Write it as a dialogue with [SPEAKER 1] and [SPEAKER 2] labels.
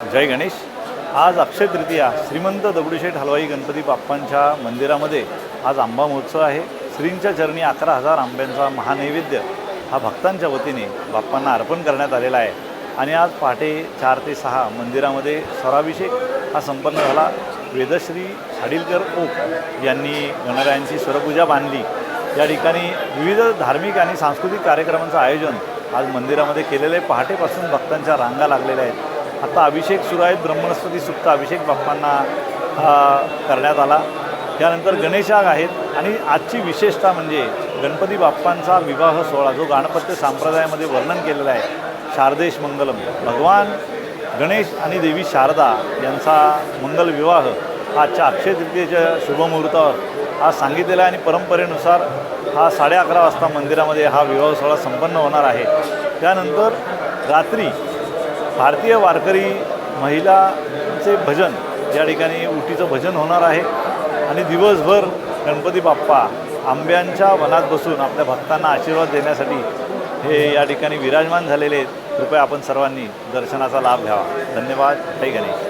[SPEAKER 1] जय गणेश. आज अक्षय तृतीया श्रीमंत दगडूशेठ हलवाई गणपती बाप्पांच्या मंदिरामध्ये आज आंबा महोत्सव आहे. श्रींच्या चरणी अकरा हजार आंब्यांचा महानैवेद्य हा भक्तांच्या वतीने बाप्पांना अर्पण करण्यात आलेला आहे. आणि आज पहाटे चार ते सहा मंदिरामध्ये स्वराभिषेक हा संपन्न झाला. वेदश्री हाडीलकर ओक यांनी गणरायांची स्वरपूजा बांधली. या ठिकाणी विविध धार्मिक आणि सांस्कृतिक कार्यक्रमांचं आयोजन आज मंदिरामध्ये केलेलं आहे. पहाटेपासून भक्तांच्या रांगा लागलेल्या आहेत. आता अभिषेक सुरू आहेत ब्रह्मणस्पती सुप्त अभिषेक बाप्पांना करण्यात आला. त्यानंतर गणेशाग आहेत आणि आजची विशेषता म्हणजे गणपती बाप्पांचा विवाह सोहळा जो गाणपत्य संप्रदायामध्ये वर्णन केलेला आहे शारदेश मंगलम. भगवान गणेश आणि देवी शारदा यांचा मंगल विवाह हा आजच्या अक्षय तृतीयेच्या शुभमुहूर्तावर आज सांगितलेला आहे आणि परंपरेनुसार हा साडे अकरा वाजता मंदिरामध्ये हा विवाह सोहळा संपन्न होणार आहे. त्यानंतर रात्री भारतीय वारकरी महिलांचे भजन या ठिकाणी उटीचं भजन होणार आहे. आणि दिवसभर गणपती बाप्पा आंब्यांच्या वनात बसून आपल्या भक्तांना आशीर्वाद देण्यासाठी हे या ठिकाणी विराजमान झालेले आहेत. कृपया आपण सर्वांनी दर्शनाचा लाभ घ्यावा. धन्यवाद. जय गणेश.